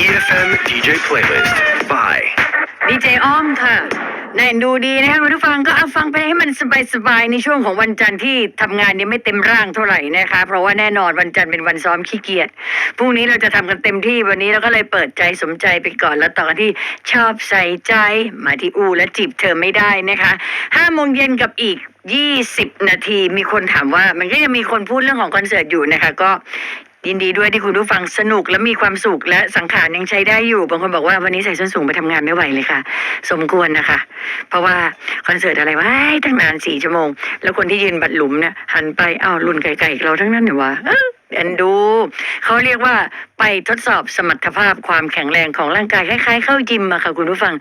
EFM DJ Playlist by ดีเจอ้อมค่ะแน่นดูดีนะคะคุณผู้ฟังก็เอาฟังไปให้มันสบายๆในช่วงของวันจันทร์ที่ทำงานยังไม่เต็มร่างเท่าไหร่นะคะ เพราะว่าแน่นอนวันจันทร์เป็นวันซ้อมขี้เกียจพรุ่งนี้เราจะทำกันเต็มที่วันนี้เราก็เลยเปิดใจสมใจไปก่อนแล้วต่อกันที่ชอบใส่ใจมาที่อูและจีบเธอไม่ได้นะคะห้าโมงเย็นกับอีก 20 นาทีมีคนถามว่ามันก็ยังมีคนพูดเรื่องของคอนเสิร์ตอยู่นะคะก็ ยินดีด้วยที่คุณผู้ฟังสนุกและมีความสุขและสังขารยังใช้ได้อยู่ บางคนบอกว่าวันนี้ใส่ส้นสูงไปทำงานไม่ไหวเลยค่ะ สมควรนะคะ เพราะว่าคอนเสิร์ตอะไรวะตั้งนานสี่ชั่วโมง แล้วคนที่ยืนบัดหลุมเนี่ยหันไปอ้าวรุ่นไก่ๆเราทั้งนั้นเนี่ยวะเอ้อนดู เขาเรียกว่าไปทดสอบสมรรถภาพความแข็งแรงของร่างกายคล้ายๆ เข้ายิมอะค่ะคุณผู้ฟัง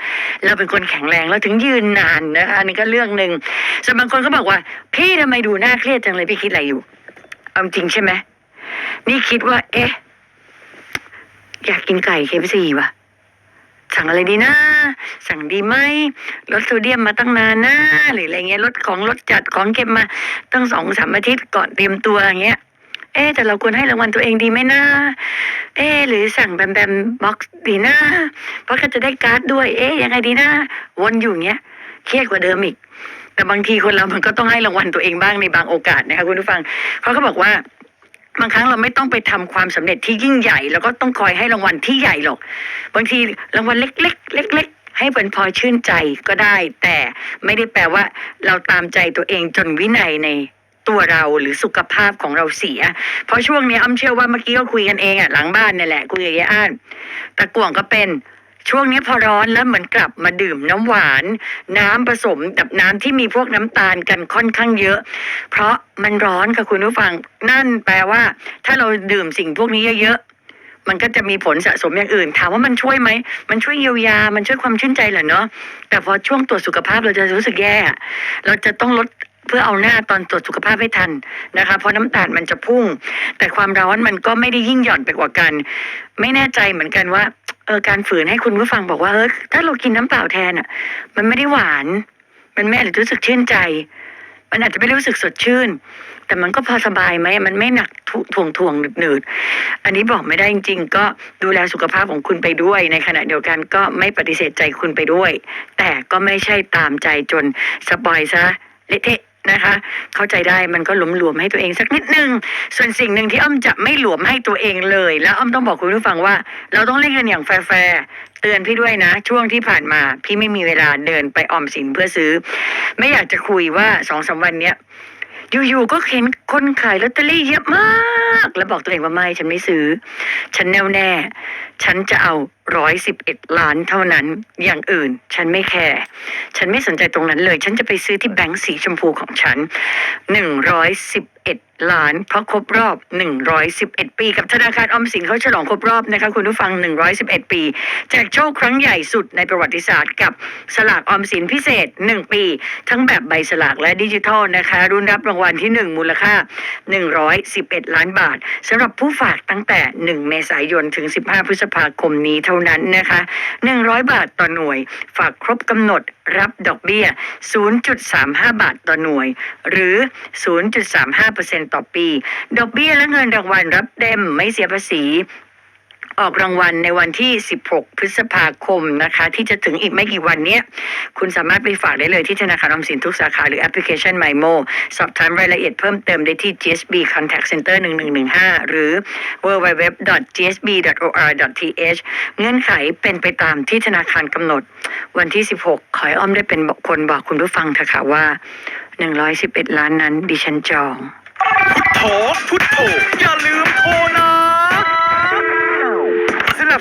เราเป็นคนแข็งแรงเราถึงยืนนานนะคะอันนี้ก็เรื่องหนึ่งส่วนบางคนก็บอกว่า พี่ทำไมดูน่าเครียดจังเลยพี่คิดอะไรอยู่เอาจริงใช่ไหม นี่คิดว่า เอ๊ะ อยากกินไก่เคฟซีว่ะ สั่งอะไรดีนะ สั่งดีไหมลดโซเดียมมาตั้งนานนะหรืออะไรเงี้ยลดของลดจัดของเก็บมาตั้งสองสามอาทิตย์ก่อนเตรียมตัวอย่างเงี้ยเอ๊แต่เราควรให้รางวัลตัวเองดีไหมนะ เอ๊หรือสั่งแบมแบมบ็อกซ์ดีนะ เพราะก็จะได้การ์ดด้วย เอ๊ยังไงดีนะ วนอยู่เงี้ย เครียดกว่าเดิมอีก แต่บางทีคนเรามันก็ต้องให้รางวัลตัวเองบ้างในบางโอกาสนะคะคุณผู้ฟังเขาก็บอกว่า บางครั้งเราไม่ต้องไปทำความสำเร็จที่ยิ่งใหญ่ แล้วก็ต้องคอยให้รางวัลที่ใหญ่หรอก บางทีรางวัลเล็ก ๆ เล็ก ๆ ให้เป็นพอชื่นใจก็ได้ แต่ไม่ได้แปลว่า เราตามใจตัวเองจนวินัยในตัวเราหรือสุขภาพของเราเสีย เพราะช่วงนี้อ้ำเชื่อว่าเมื่อกี้ก็คุยกันเองอะหลังบ้านเนี่ยแหละคุยกับยายอ้านตะก่วงก็เป็น ช่วงนี้พอร้อนแล้วเหมือนกลับมาดื่มน้ำหวาน น้ำผสมกับน้ำที่มีพวกน้ำตาลกันค่อนข้างเยอะ เพราะมันร้อนค่ะคุณผู้ฟังนั่นแปลว่า ถ้าเราดื่มสิ่งพวกนี้เยอะๆมันก็จะมีผลสะสมอย่างอื่น ถามว่ามันช่วยไหมมันช่วยเยียวยา มันช่วยความชื่นใจเหรอเนาะแต่พอช่วงตรวจสุขภาพเราจะรู้สึกแย่ เราจะต้องลดเพื่อเอาหน้าตอนตรวจสุขภาพให้ทันนะคะ เพราะน้ำตาลมันจะพุ่ง แต่ความร้อนมันก็ไม่ได้ยิ่งหย่อนไปกว่ากัน ไม่แน่ใจเหมือนกันว่า ออการฝืนให้คุณผู้ฟังบอกว่าเออถ้าเรากินน้ำเปล่าแทนอะ มันไม่ได้หวาน มันไม่อาจจะรู้สึกชื่นใจ มันอาจจะไม่ได้รู้สึกสดชื่น แต่มันก็พอสบายไหมมันไม่หนักทุถ่วงถ่วงหนืดๆอันนี้บอกไม่ได้จริง ๆ ก็ดูแลสุขภาพของคุณไปด้วย ในขณะเดียวกันก็ไม่ปฏิเสธใจคุณไปด้วย แต่ก็ไม่ใช่ตามใจจนสปอยซะเละเทะ นะคะ เข้าใจได้มันก็หลวมๆให้ตัวเองสักนิดนึง ส่วนสิ่งหนึ่งที่อ้อมจะไม่หลวมให้ตัวเองเลย แล้วอ้อมต้องบอกคุณผู้ฟังว่า เราต้องเล่นกันอย่างแฟร์เตือนพี่ด้วยนะ ช่วงที่ผ่านมา พี่ไม่มีเวลาเดินไปออมสินเพื่อซื้อ ไม่อยากจะคุยว่าสองสามวันเนี้ยอยู่ๆก็เห็นคนขายลอตเตอรี่เยอะมาก แล้วบอกตัวเองว่าไม่ฉันไม่ซื้อ ฉันแน่วแน่ ฉันจะเอาร้อยสิบเอ็ดล้านเท่านั้น อย่างอื่น ฉันไม่แคร์ ฉันไม่สนใจตรงนั้นเลย ฉันจะไปซื้อที่แบงก์สีชมพูของฉันหนึ่งร้อยสิบเอ็ดล้าน เพราะครบรอบหนึ่งร้อยสิบเอ็ดปี กับธนาคารออมสินเขาฉลองครบรอบนะคะคุณผู้ฟังหนึ่งร้อยสิบเอ็ดปี แจกโชคครั้งใหญ่สุดในประวัติศาสตร์กับสลากออมสินพิเศษหนึ่งปี ทั้งแบบใบสลากและดิจิทัลนะคะ รุ่นรับรางวัลที่หนึ่งมูลค่าหนึ่งร้อยสิบเอ็ดล้านบาทสำหรับผู้ฝากตั้งแต่หนึ่งเมษายนถึงสิบห้าพฤษภาคมนี้เท่านั้นนะคะหนึ่งร้อยบาทต่อหน่วย ฝากครบกำหนดรับดอกเบี้ย 0.35 บาทต่อหน่วย หรือ 0.35%ต่อปี ดอกเบี้ยและเงินรางวัลรับเต็มไม่เสียภาษี ออกรางวัลในวันที่ 16 พฤษภาคมนะคะ ที่จะถึงอีกไม่กี่วันเนี้ยคุณสามารถไปฝากได้เลยที่ธนาคารออมสินทุกสาขาหรือแอปพลิเคชัน MyMo สอบถามรายละเอียดเพิ่มเติมได้ที่ GSB Contact Center 1115 หรือ www.gsb.or.th เงื่อนไขเป็นไปตามที่ธนาคารกำหนด วันที่ 16 ขอให้อ้อมได้เป็นคนบอกคุณผู้ฟังเถอะค่ะว่า 111 ล้านนั้นดิฉันจองโถพุทโธอย่าลืม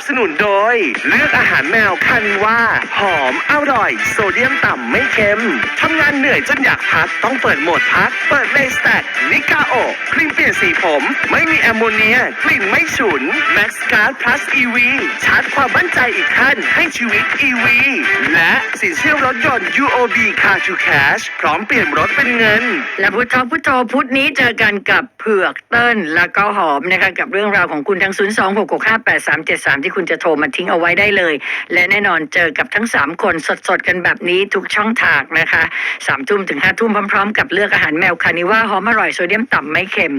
บสนุนโดย เลือกอาหารแมวคานิว่า หอมอร่อย โซเดียมต่ำไม่เค็มทำงานเหนื่อยจนอยากพักต้องเปิดโหมดพัก เปิดเลสแตกนิกาโอครีมเปลี่ยนสีผม ไม่มีแอมโมเนีย กลิ่นไม่ฉุน Max Guard Plus EV ชาร์จความมั่นใจอีกขั้นให้ชีวิต EV และสินเชื่อรถยนต์ UOB Car to Cash พร้อมเปลี่ยนรถเป็นเงิน และพุทธพุทโธพุทธนี้เจอกันกับเผือกเติ้ลแล้วก็หอมนะคะกับเรื่องราวของคุณทั้ง 0 2 6 6 5 8 3 7 3ที่คุณจะโทรมาทิ้งเอาไว้ได้เลย และแน่นอนเจอกับทั้ง 3 คนสดๆ กันแบบนี้ทุกช่องทางนะคะสามทุ่มถึงห้าทุ่มพร้อมๆ กับเลือกอาหารแมวคานิว่าหอมอร่อยโซเดียมต่ำไม่เค็ม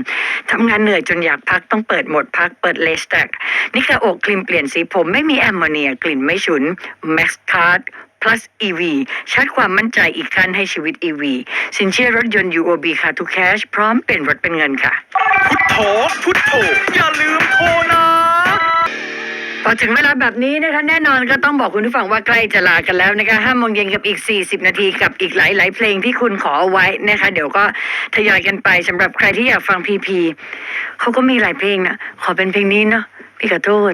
ทำงานเหนื่อยจนอยากพักต้องเปิดหมดพักเปิดเลสแตกนี่คืออกครีมเปลี่ยนสีผมไม่มีแอมโมเนียกลิ่นไม่ฉุน Max Card plus EV ชาร์จความมั่นใจอีกขั้นให้ชีวิต EV สินเชื่อรถยนต์ UOB ค่ะทุกแคชพร้อมเป็นรถเป็นเงินค่ะ พุทโธพุทโธอย่าลืมโทรนะ พอถึงเวลาแบบนี้นะคะแน่นอนก็ต้องบอกคุณผู้ฟังว่าใกล้จะลากันแล้วนะคะห้าโมงเย็นกับอีก 40 นาทีกับอีกหลาย ๆ เพลงที่คุณขอเอาไว้นะคะ เดี๋ยวก็ทยอยกันไปสำหรับใครที่อยากฟังพีพีเขาก็มีหลายเพลงนะขอเป็นเพลงนี้เนาะพี่ขอโทษ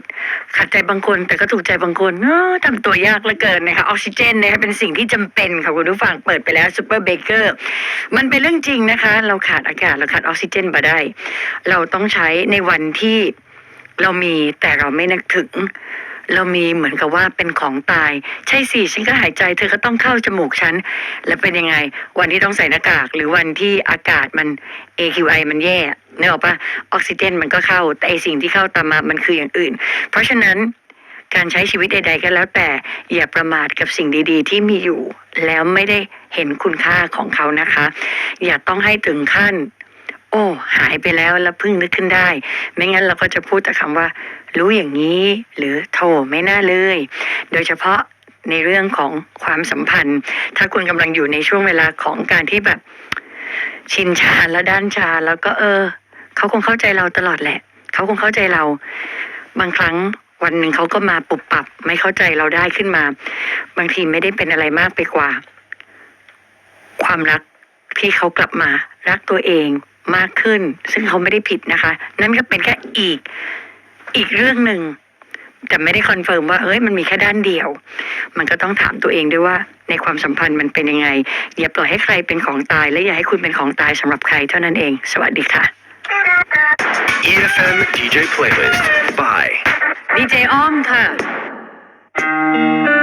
ขัดใจบางคนแต่ก็ถูกใจบางคนเออทำตัวยากเหลือเกินนะคะออกซิเจนนะคะเป็นสิ่งที่จำเป็นค่ะคุณผู้ฟังเปิดไปแล้วซูเปอร์เบเกอร์มันเป็นเรื่องจริงนะคะ เราขาดอากาศเราขาดออกซิเจนมาได้ เราต้องใช้ในวันที่ เรามีแต่เราไม่นึกถึง เรามีเหมือนกับว่าเป็นของตาย ใช่สิฉันก็หายใจเธอก็ต้องเข้าจมูกฉัน แล้วเป็นยังไง วันที่ต้องใส่หน้ากาก หรือวันที่อากาศมัน AQI มันแย่เนึกออกปะออกซิเจนมันก็เข้า แต่ไอสิ่งที่เข้าตามมามันคืออย่างอื่น เพราะฉะนั้นการใช้ชีวิตใด ๆ ก็แล้วแต่อย่าประมาทกับสิ่งดี ๆ ที่มีอยู่ แล้วไม่ได้เห็นคุณค่าของเขานะคะ อย่าต้องให้ถึงขั้น อ้หายไปแล้วแล้วเพิ่งนึกขึ้นได้ ไม่งั้นเราก็จะพูดแต่คำว่า รู้อย่างนี้ หรือโทไม่น่าเลย โดยเฉพาะในเรื่องของความสัมพันธ์ ถ้าคุณกำลังอยู่ในช่วงเวลาของการที่แบบ ชินชาแล้วด้านชา แล้วก็เออเขาคงเข้าใจเราตลอดแหละ เขาคงเข้าใจเรา บางครั้งวันหนึ่งเขาก็มาปุบปรับ ไม่เข้าใจเราได้ขึ้นมา บางทีไม่ได้เป็นอะไรมากไปกว่า ความรักที่เขากลับมารักตัวเอง มากขึ้น ซึ่งเขาไม่ได้ผิดนะคะ นั่นก็เป็นแค่อีกอีกเรื่องหนึ่งแต่ไม่ได้คอนเฟิร์มว่าเอ้ยมันมีแค่ด้านเดียว มันก็ต้องถามตัวเองด้วยว่า ในความสัมพันธ์มันเป็นยังไงอย่าปล่อยให้ใครเป็นของตาย และอย่าให้คุณเป็นของตายสำหรับใครเท่านั้นเอง สวัสดีค่ะ EFM DJ Playlist by ดีเจอ้อมค่ะ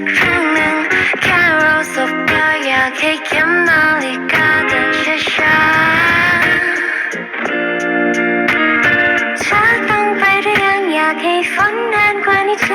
กครั้งหนึ่งแค่เราสบตาอยากให้เข็มนาฬิกาดินช้ๆเธต้องไปหรือยัอยากให้ฝนนานกว่านี้ใจ